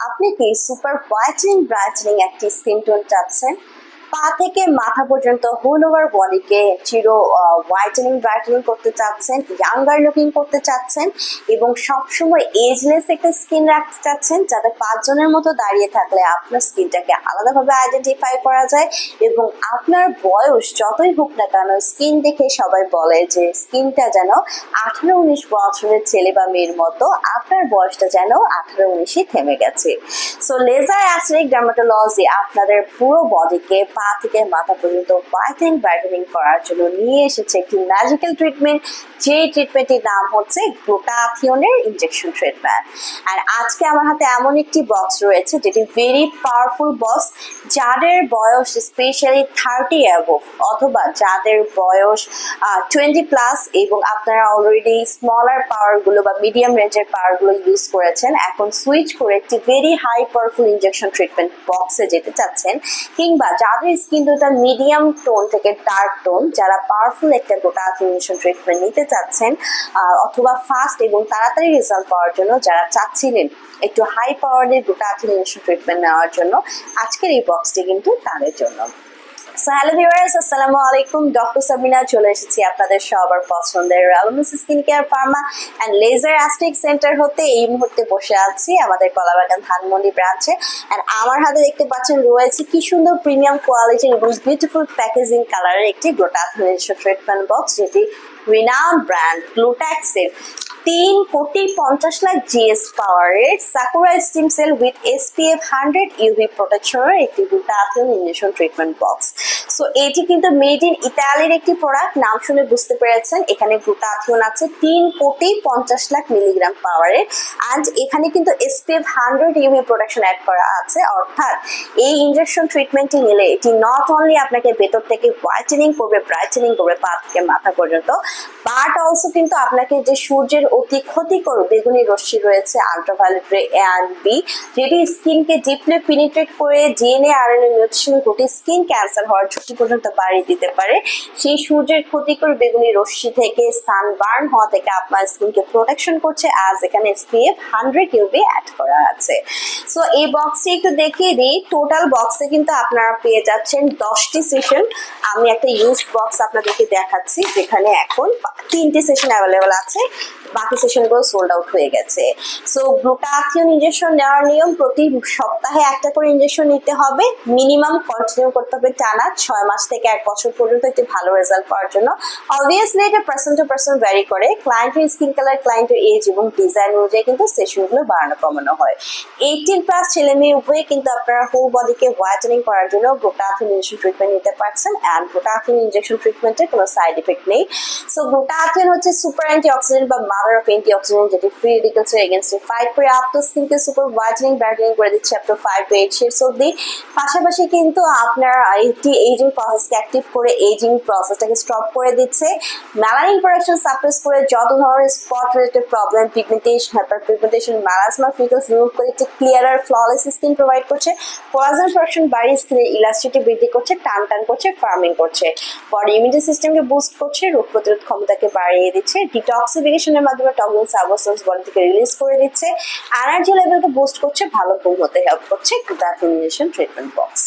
আপনি কি super whitening brightening একটি স্কিন টোন চাচ্ছেন? পা থেকে মাথা পর্যন্ত হোল ওভার বডিকে চির হোয়াইটেনিং ব্রাইটেনিং করতে চাচ্ছেন ইয়াঙ্গার লুকিং করতে চাচ্ছেন এবং সবসময় এজলেস একটা স্কিন রাখতে চাচ্ছেন যাতে পাঁচজনের মতো দাঁড়িয়ে থাকলে আপনার স্কিনটাকে আলাদাভাবে আইডেন্টিফাই করা যায় এবং আপনার বয়স যতই হোক না কেন স্কিন দেখে সবাই বলে যে স্কিনটা যেন আঠারো উনিশ বছরের ছেলে বা মেয়ের মতো, আপনার বয়সটা যেন আঠারো উনিশে থেমে গেছে। সো লেজার অ্যাসরিক ডার্মাটোলজি আপনাদের পুরো বডিকে পা থেকে মাথা পর্যন্ত হোয়াইটেনিং ব্রাইটেনিং করার জন্য নিয়ে এসেছে একটি ম্যাজিক্যাল ট্রিটমেন্ট যে ট্রিটমেন্টটির নাম হচ্ছে গ্লুটাথিওনের ইনজেকশন ট্রিটমেন্ট আর আজকে আমার হাতে এমন একটি বক্স রয়েছে, যেটি ভেরি পাওয়ারফুল বক্স যাদের বয়স স্পেশালি থার্টি অ্যাবভ অথবা যাদের বয়স টোয়েন্টি প্লাস এবং আপনারা অলরেডি স্মলার পাওয়ারগুলো বা মিডিয়াম রেঞ্জের পাওয়ারগুলো ইউজ করেছেন, এখন সুইচ করে একটি very high powerful injection treatment বক্সে যেতে চাচ্ছেন, কিংবা যাদের স্কিন টোনটা মিডিয়াম টোন থেকে ডার্ক টোন যারা পাওয়ারফুল একটা গোটা ইনজেকশন ট্রিটমেন্ট নিতে চাচ্ছেন অথবা ফাস্ট এবং তাড়াতাড়ি রেজাল্ট পাওয়ার জন্য যারা চাচ্ছিলেন একটু হাই পাওয়ারের গোটা ইনজেকশন ট্রিটমেন্ট নেওয়ার জন্য, আজকের এই বক্সটি কিন্তু তাদের জন্য। হ্যালো ভিউয়ার্স আসসালামু আলাইকুম ডক্টর সাবিনা চলে এসেছি আপনাদের সবার পছন্দের রেলমিস skin care pharma and laser aesthetic centre হতে এই মুহূর্তে বসে আছি আমাদের কলাবাগান ধানমন্ডি ব্রাঞ্চে অ্যান্ড আমার হাতে দেখতে পাচ্ছেন রয়েছে কি সুন্দর প্রিমিয়াম কোয়ালিটির এবং বিউটিফুল প্যাকেজিং কালারের একটি গ্লোটাথ ট্রিটমেন্ট বক্স যেটি রিনাম ব্র্যান্ড গ্লুট্যাক্সের তিন কোটি পঞ্চাশ লাখ জিএস পাওয়ারের Sakura stem cell with SPF hundred UV প্রোটেকশনের একটি glutathione injection treatment box so এটি কিন্তু মেড ইন ইতালির একটি প্রোডাক্ট, নাম শুনে বুঝতে পেরেছেন। এখানে গ্লুটাথিয়ন আছে তিন কোটি পঞ্চাশ লাখ মিলিগ্রাম পাওয়ারের অ্যান্ড এখানে কিন্তু SPF hundred UV protection add করা আছে। অর্থাৎ এই ইঞ্জেকশন ট্রিটমেন্টটি নিলে এটি নট অনলি আপনাকে ভেতর থেকে হোয়াইটেনিং করবে ব্রাইটেনিং করবে পা থেকে মাথা পর্যন্ত বাট অলসো কিন্তু আপনাকে যে সূর্যের অতি ক্ষতিকর বেগুনি রশ্মি রয়েছে আলট্রাভায়োলেট রে অ্যান্ড বি যেটি স্কিনকে ডিপলি পিনিট্রেট করে জিএনএ আর এন মিউটেশন ঘটে স্কিন ক্যান্সার হওয়ার ঝুঁকি পর্যন্ত বাড়িয়ে দিতে পারে। সেই সূর্যের ক্ষতিকর বেগুনি রশ্মি থেকে সানবার্ন হওয়া থেকে আপনার স্কিনকে প্রোটেকশন করছে। আজ এখানে এসপিএফ হান্ড্রেড ইউবি অ্যাড করা আছে। সো এই বক্সে একটু দেখিয়ে দিই। টোটাল বক্সে কিন্তু আপনারা পেয়ে যাচ্ছেন দশটি সেশন আমি একটা ইউজ বক্স আপনাদেরকে দেখাচ্ছি, যেখানে এখন তিনটি সেশন অ্যাভেলেবেল আছে। বাকি সেশনগুলো সোল্ড আউট হয়ে গেছে। সো গ্লুটাথিয়ন ইনজেকশন নেওয়ার নিয়ম, প্রতি সপ্তাহে একটা করে ইঞ্জেকশন নিতে হবে। মিনিমাম কন্টিনিউ করতে হবে টানা ছয় মাস থেকে এক বছর পর্যন্ত একটি ভালো রেজাল্ট পাওয়ার জন্য। অবভিয়াসলি এটা পার্সন টু পার্সন ভ্যারি করে। ক্লায়েন্টের স্কিন কালার ক্লায়েন্টের এজ এবং ডিজাইন অনুযায়ী কিন্তু সেশনগুলো বাড়ানো কমানো হয়। এইটিন প্লাস ছেলে মেয়ে উভয়ে কিন্তু আপনারা হোল বডিকে হোয়াইটেনিং করার জন্য গ্লুটাথিন ইনজেকশন ট্রিটমেন্ট নিতে পারছেন অ্যান্ড গ্লুটাথিন ইনজেকশন ট্রিটমেন্টের কোনো সাইড ইফেক্ট নেই। সো গ্লুটাথিন হচ্ছে সুপার অ্যান্টি অক্সিডেন্ট বা মাদার অফ অ্যান্টি অক্সিডেন্ট যেটি ফ্রি রেডিকেলস এর এগেনস্টে ফাইট করে। আপ টু স্কিনকে সুপার হোয়াইটেনিং ব্রাইটেনিং করে দিচ্ছে up to five to eight shades অব্দি পাশাপাশি কিন্তু আপনার একটি এজিং প্রসেসকে অ্যাক্টিভ করে এজিং প্রসেসটাকে স্টপ করে দিচ্ছে। ম্যালানিন প্রোডাকশন সাপ্রেস করে যত ধরনের spot related problem pigmentation hyperpigmentation melasma freckles remove করে একটি ক্লিয়ারার ফ্ললেস স্কিন প্রোভাইড করছে। কোলাজেন প্রোডাকশন বাড়িয়ে স্কিনের ইলাস্টিটি বৃদ্ধি করছে, টান টান করছে ফার্মিং করছে। বডি ইমিউনিটি সিস্টেমকে বুস্ট করছে, রোগ প্রতিরোধ ক্ষমতাকে বাড়িয়ে দিচ্ছে। ডিটক্সিফিকেশনের মাধ্যমে টক্সিন সাবস্টেন্স বডি থেকে রিলিজ করে দিচ্ছে। এনার্জি লেভেলকে বুস্ট করছে, ভালো ঘুম হতে হেল্প করছে। Treatment box